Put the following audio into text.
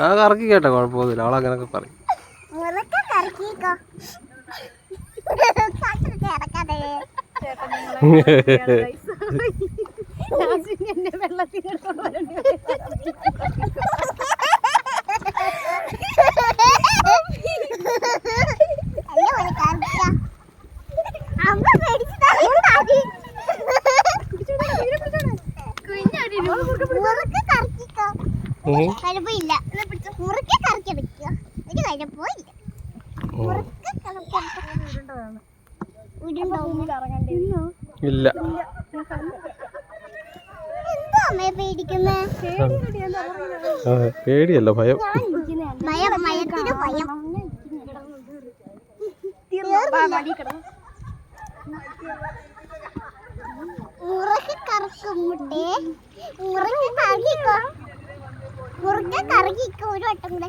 ആ കറക്കി കേട്ടോ കുഴപ്പമൊന്നുമില്ല. അവളങ്ങനൊക്കെ പറയും. ഇല്ല. കുഴപ്പമില്ല ഒരു ഇല്ല. പേടിയല്ല ഭയം. ഭയം ഭയത്തിന് ഭയം. മുറക്ക് കറക്കും മുട്ടേ. മുറക്ക് കറക്കിക്കോ. മുറുക്ക കറക്കിക്കോ. ഒരു വട്ടം കൂടെ.